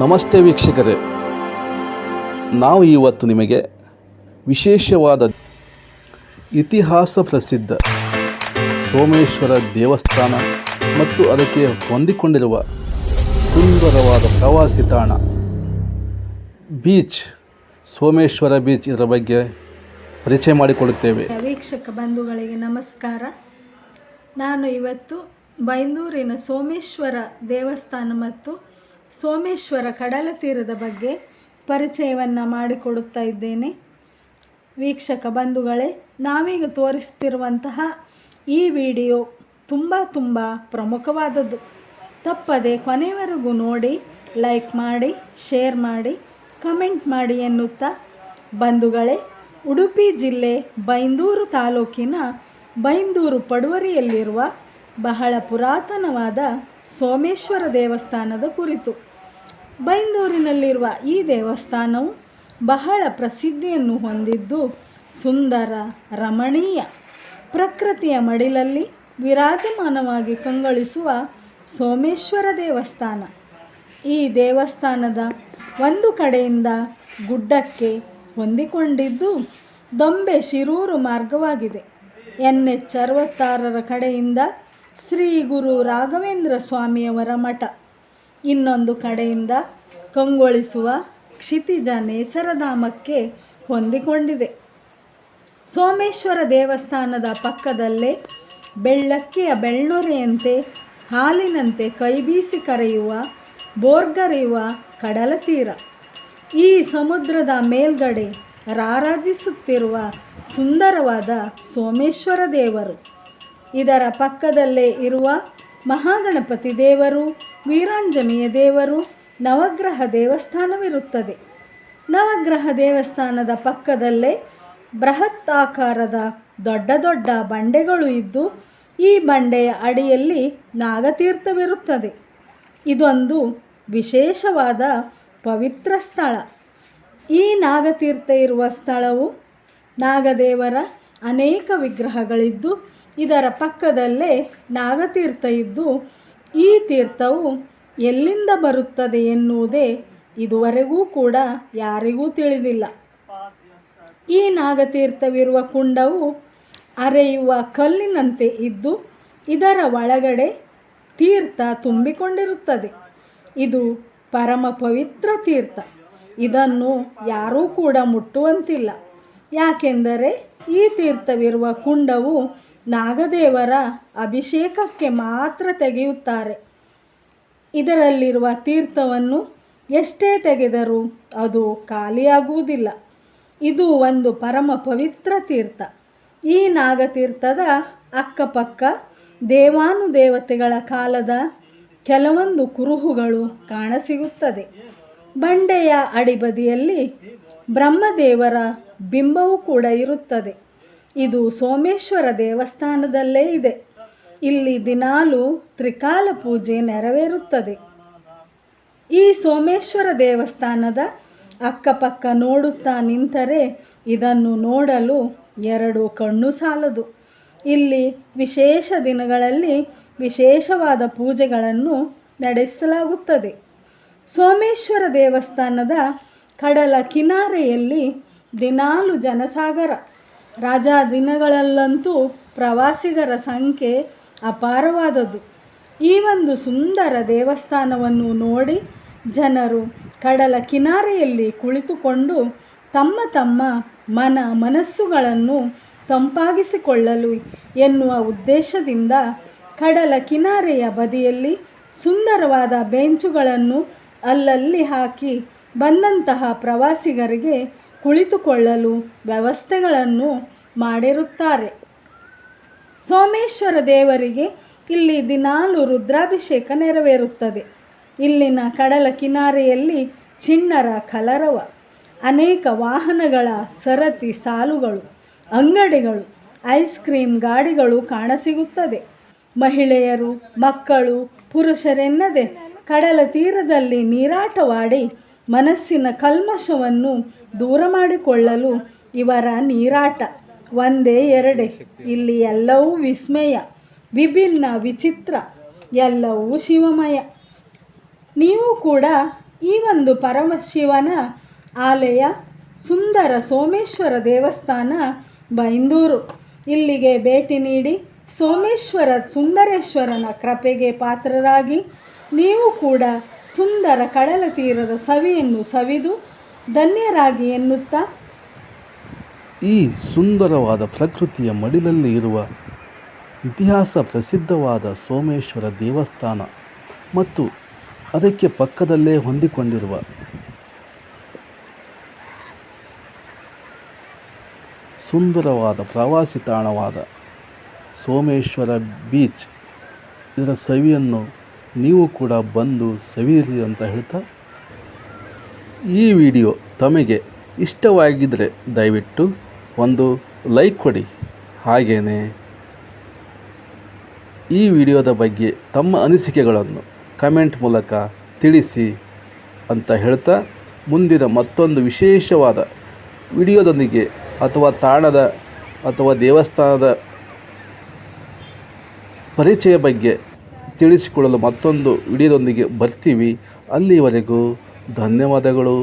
ನಮಸ್ತೆ ವೀಕ್ಷಕರೇ. ನಾವು ಇವತ್ತು ನಿಮಗೆ ವಿಶೇಷವಾದ ಇತಿಹಾಸ ಪ್ರಸಿದ್ಧ ಸೋಮೇಶ್ವರ ದೇವಸ್ಥಾನ ಮತ್ತು ಅದಕ್ಕೆ ಹೊಂದಿಕೊಂಡಿರುವ ಸುಂದರವಾದ ಪ್ರವಾಸಿ ತಾಣ ಬೀಚ್, ಸೋಮೇಶ್ವರ ಬೀಚ್ ಇದರ ಬಗ್ಗೆ ಪರಿಚಯ ಮಾಡಿಕೊಡುತ್ತೇವೆ ವೀಕ್ಷಕ ಬಂಧುಗಳಿಗೆ ನಮಸ್ಕಾರ. ನಾನು ಇವತ್ತು ಬೈಂದೂರಿನ ಸೋಮೇಶ್ವರ ದೇವಸ್ಥಾನ ಮತ್ತು ಸೋಮೇಶ್ವರ ಕಡಲ ತೀರದ ಬಗ್ಗೆ ಪರಿಚಯವನ್ನು ಮಾಡಿಕೊಡುತ್ತಾ ಇದ್ದೇನೆ. ವೀಕ್ಷಕ ಬಂಧುಗಳೇ, ನಾವೀಗ ತೋರಿಸ್ತಿರುವಂತಹ ಈ ವಿಡಿಯೋ ತುಂಬ ತುಂಬ ಪ್ರಮುಖವಾದದ್ದು. ತಪ್ಪದೆ ಕೊನೆಯವರೆಗೂ ನೋಡಿ, ಲೈಕ್ ಮಾಡಿ, ಶೇರ್ ಮಾಡಿ, ಕಮೆಂಟ್ ಮಾಡಿ ಎನ್ನುತ್ತಾ ಬಂಧುಗಳೇ, ಉಡುಪಿ ಜಿಲ್ಲೆ ಬೈಂದೂರು ತಾಲೂಕಿನ ಬೈಂದೂರು ಪಡುವರಿಯಲ್ಲಿರುವ ಬಹಳ ಪುರಾತನವಾದ ಸೋಮೇಶ್ವರ ದೇವಸ್ಥಾನದ ಕುರಿತು. ಬೈಂದೂರಿನಲ್ಲಿರುವ ಈ ದೇವಸ್ಥಾನವು ಬಹಳ ಪ್ರಸಿದ್ಧಿಯನ್ನು ಹೊಂದಿದ್ದು, ಸುಂದರ, ರಮಣೀಯ ಪ್ರಕೃತಿಯ ಮಡಿಲಲ್ಲಿ ವಿರಾಜಮಾನವಾಗಿ ಕಂಗೊಳಿಸುವ ಸೋಮೇಶ್ವರ ದೇವಸ್ಥಾನ. ಈ ದೇವಸ್ಥಾನದ ಒಂದು ಕಡೆಯಿಂದ ಗುಡ್ಡಕ್ಕೆ ಹೊಂದಿಕೊಂಡಿದ್ದು ದೊಂಬೆ ಶಿರೂರು ಮಾರ್ಗವಾಗಿದೆ. ಎನ್ ಎಚ್ ಅರವತ್ತಾರರ ಕಡೆಯಿಂದ ಶ್ರೀ ಗುರು ರಾಘವೇಂದ್ರ ಸ್ವಾಮಿಯವರ ಮಠ. ಇನ್ನೊಂದು ಕಡೆಯಿಂದ ಕಂಗೊಳಿಸುವ ಕ್ಷಿತಿಜ ನೇಸರಧಾಮಕ್ಕೆ ಹೊಂದಿಕೊಂಡಿದೆ. ಸೋಮೇಶ್ವರ ದೇವಸ್ಥಾನದ ಪಕ್ಕದಲ್ಲೇ ಬೆಳ್ಳಕ್ಕಿಯ ಬೆಳ್ನೊರೆಯಂತೆ ಹಾಲಿನಂತೆ ಕೈಬೀಸಿ ಕರೆಯುವ, ಬೋರ್ಗರೆಯುವ ಕಡಲ ತೀರ. ಈ ಸಮುದ್ರದ ಮೇಲ್ಗಡೆ ರಾರಾಜಿಸುತ್ತಿರುವ ಸುಂದರವಾದ ಸೋಮೇಶ್ವರ ದೇವರು. ಇದರ ಪಕ್ಕದಲ್ಲೇ ಇರುವ ಮಹಾಗಣಪತಿ ದೇವರು, ವೀರಾಂಜನೇಯ ದೇವರು, ನವಗ್ರಹ ದೇವಸ್ಥಾನವಿರುತ್ತದೆ. ನವಗ್ರಹ ದೇವಸ್ಥಾನದ ಪಕ್ಕದಲ್ಲೇ ಬೃಹತ್ ಆಕಾರದ ದೊಡ್ಡ ದೊಡ್ಡ ಬಂಡೆಗಳು ಇದ್ದು, ಈ ಬಂಡೆಯ ಅಡಿಯಲ್ಲಿ ನಾಗತೀರ್ಥವಿರುತ್ತದೆ. ಇದೊಂದು ವಿಶೇಷವಾದ ಪವಿತ್ರ ಸ್ಥಳ. ಈ ನಾಗತೀರ್ಥ ಇರುವ ಸ್ಥಳವು ನಾಗದೇವರ ಅನೇಕ ವಿಗ್ರಹಗಳಿದ್ದು ಇದರ ಪಕ್ಕದಲ್ಲೇ ನಾಗತೀರ್ಥ ಇದ್ದು, ಈ ತೀರ್ಥವು ಎಲ್ಲಿಂದ ಬರುತ್ತದೆ ಎನ್ನುವುದೇ ಇದುವರೆಗೂ ಕೂಡ ಯಾರಿಗೂ ತಿಳಿದಿಲ್ಲ. ಈ ನಾಗತೀರ್ಥವಿರುವ ಕುಂಡವು ಅರೆಯುವ ಕಲ್ಲಿನಂತೆ ಇದ್ದು, ಇದರ ಒಳಗಡೆ ತೀರ್ಥ ತುಂಬಿಕೊಂಡಿರುತ್ತದೆ. ಇದು ಪರಮ ಪವಿತ್ರ ತೀರ್ಥ. ಇದನ್ನು ಯಾರೂ ಕೂಡ ಮುಟ್ಟುವಂತಿಲ್ಲ. ಯಾಕೆಂದರೆ ಈ ತೀರ್ಥವಿರುವ ಕುಂಡವು ನಾಗದೇವರ ಅಭಿಷೇಕಕ್ಕೆ ಮಾತ್ರ ತೆಗೆಯುತ್ತಾರೆ. ಇದರಲ್ಲಿರುವ ತೀರ್ಥವನ್ನು ಎಷ್ಟೇ ತೆಗೆದರೂ ಅದು ಖಾಲಿಯಾಗುವುದಿಲ್ಲ. ಇದು ಒಂದು ಪರಮ ಪವಿತ್ರ ತೀರ್ಥ. ಈ ನಾಗತೀರ್ಥದ ಅಕ್ಕಪಕ್ಕ ದೇವಾನುದೇವತೆಗಳ ಕಾಲದ ಕೆಲವೊಂದು ಕುರುಹುಗಳು ಕಾಣಸಿಗುತ್ತದೆ. ಬಂಡೆಯ ಅಡಿಬದಿಯಲ್ಲಿ ಬ್ರಹ್ಮದೇವರ ಬಿಂಬವು ಕೂಡ ಇರುತ್ತದೆ. ಇದು ಸೋಮೇಶ್ವರ ದೇವಸ್ಥಾನದಲ್ಲೇ ಇದೆ. ಇಲ್ಲಿ ದಿನಾಲು ತ್ರಿಕಾಲ ಪೂಜೆ ನೆರವೇರುತ್ತದೆ. ಈ ಸೋಮೇಶ್ವರ ದೇವಸ್ಥಾನದ ಅಕ್ಕಪಕ್ಕ ನೋಡುತ್ತಾ ನಿಂತರೆ ಇದನ್ನು ನೋಡಲು ಎರಡು ಕಣ್ಣು ಸಾಲದು. ಇಲ್ಲಿ ವಿಶೇಷ ದಿನಗಳಲ್ಲಿ ವಿಶೇಷವಾದ ಪೂಜೆಗಳನ್ನು ನಡೆಸಲಾಗುತ್ತದೆ. ಸೋಮೇಶ್ವರ ದೇವಸ್ಥಾನದ ಕಡಲ ಕಿನಾರೆಯಲ್ಲಿ ದಿನಾಲು ಜನಸಾಗರ. ರಾಜಾ ದಿನಗಳಲ್ಲಂತೂ ಪ್ರವಾಸಿಗರ ಸಂಖ್ಯೆ ಅಪಾರವಾದದ್ದು. ಈ ಒಂದು ಸುಂದರ ದೇವಸ್ಥಾನವನ್ನು ನೋಡಿ ಜನರು ಕಡಲ ಕಿನಾರೆಯಲ್ಲಿ ಕುಳಿತುಕೊಂಡು ತಮ್ಮ ತಮ್ಮ ಮನ ಮನಸ್ಸುಗಳನ್ನು ತಂಪಾಗಿಸಿಕೊಳ್ಳಲು ಎನ್ನುವ ಉದ್ದೇಶದಿಂದ ಕಡಲ ಕಿನಾರೆಯ ಬದಿಯಲ್ಲಿ ಸುಂದರವಾದ ಬೆಂಚುಗಳನ್ನು ಅಲ್ಲಲ್ಲಿ ಹಾಕಿ ಬಂದಂತಹ ಪ್ರವಾಸಿಗರಿಗೆ ಕುಳಿತುಕೊಳ್ಳಲು ವ್ಯವಸ್ಥೆಗಳನ್ನು ಮಾಡಿರುತ್ತಾರೆ. ಸೋಮೇಶ್ವರ ದೇವರಿಗೆ ಇಲ್ಲಿ ದಿನಾಲು ರುದ್ರಾಭಿಷೇಕ ನೆರವೇರುತ್ತದೆ. ಇಲ್ಲಿನ ಕಡಲ ಕಿನಾರೆಯಲ್ಲಿ ಚಿಣ್ಣರ ಕಲರವ, ಅನೇಕ ವಾಹನಗಳ ಸರತಿ ಸಾಲುಗಳು, ಅಂಗಡಿಗಳು, ಐಸ್ ಕ್ರೀಮ್ ಗಾಡಿಗಳು ಕಾಣಸಿಗುತ್ತದೆ. ಮಹಿಳೆಯರು, ಮಕ್ಕಳು, ಪುರುಷರೆನ್ನದೆ ಕಡಲ ತೀರದಲ್ಲಿ ನೀರಾಟವಾಡಿ ಮನಸ್ಸಿನ ಕಲ್ಮಶವನ್ನು ದೂರ ಮಾಡಿಕೊಳ್ಳಲು ಇವರ ನೀರಾಟ. ಒಂದೇ ಎರಡೇ. ಇಲ್ಲಿ ಎಲ್ಲವೂ ವಿಸ್ಮಯ, ವಿಭಿನ್ನ ವಿಚಿತ್ರ, ಎಲ್ಲವೂ ಶಿವಮಯ. ನೀವು ಕೂಡ ಈ ಒಂದು ಪರಮಶಿವನ ಆಲಯ ಸುಂದರ ಸೋಮೇಶ್ವರ ದೇವಸ್ಥಾನ, ಬೈಂದೂರು. ಇಲ್ಲಿಗೆ ಭೇಟಿ ನೀಡಿ ಸೋಮೇಶ್ವರ ಸುಂದರೇಶ್ವರನ ಕೃಪೆಗೆ ಪಾತ್ರರಾಗಿ ನೀವು ಕೂಡ ಸುಂದರ ಕಡಲ ತೀರದ ಸವಿಯನ್ನು ಸವಿದು ಧನ್ಯರಾಗಿ ಎನ್ನುತ್ತಾ? ಈ ಸುಂದರವಾದ ಪ್ರಕೃತಿಯ ಮಡಿಲಲ್ಲಿ ಇರುವ ಇತಿಹಾಸ ಪ್ರಸಿದ್ಧವಾದ ಸೋಮೇಶ್ವರ ದೇವಸ್ಥಾನ ಮತ್ತು ಅದಕ್ಕೆ ಪಕ್ಕದಲ್ಲೇ ಹೊಂದಿಕೊಂಡಿರುವ ಸುಂದರವಾದ ಪ್ರವಾಸಿ ತಾಣವಾದ ಸೋಮೇಶ್ವರ ಬೀಚ್ ಇದರ ಸವಿಯನ್ನು ನೀವು ಕೂಡ ಬಂದು ಸವಿಯಿರಿ ಅಂತ ಹೇಳ್ತಾ, ಈ ವಿಡಿಯೋ ತಮಗೆ ಇಷ್ಟವಾಗಿದ್ದರೆ ದಯವಿಟ್ಟು ಒಂದು ಲೈಕ್ ಕೊಡಿ. ಹಾಗೇ ಈ ವಿಡಿಯೋದ ಬಗ್ಗೆ ತಮ್ಮ ಅನಿಸಿಕೆಗಳನ್ನು ಕಮೆಂಟ್ ಮೂಲಕ ತಿಳಿಸಿ ಅಂತ ಹೇಳ್ತಾ, ಮುಂದಿನ ಮತ್ತೊಂದು ವಿಶೇಷವಾದ ವಿಡಿಯೋದೊಂದಿಗೆ ಅಥವಾ ತಾಣದ ಅಥವಾ ದೇವಸ್ಥಾನದ ಪರಿಚಯ ಬಗ್ಗೆ ತಿಳಿಸಿಕೊಳ್ಳಲು ಮತ್ತೊಂದು ವಿಡಿಯೋದೊಂದಿಗೆ ಬರ್ತೀವಿ. ಅಲ್ಲಿವರೆಗೂ ಧನ್ಯವಾದಗಳು.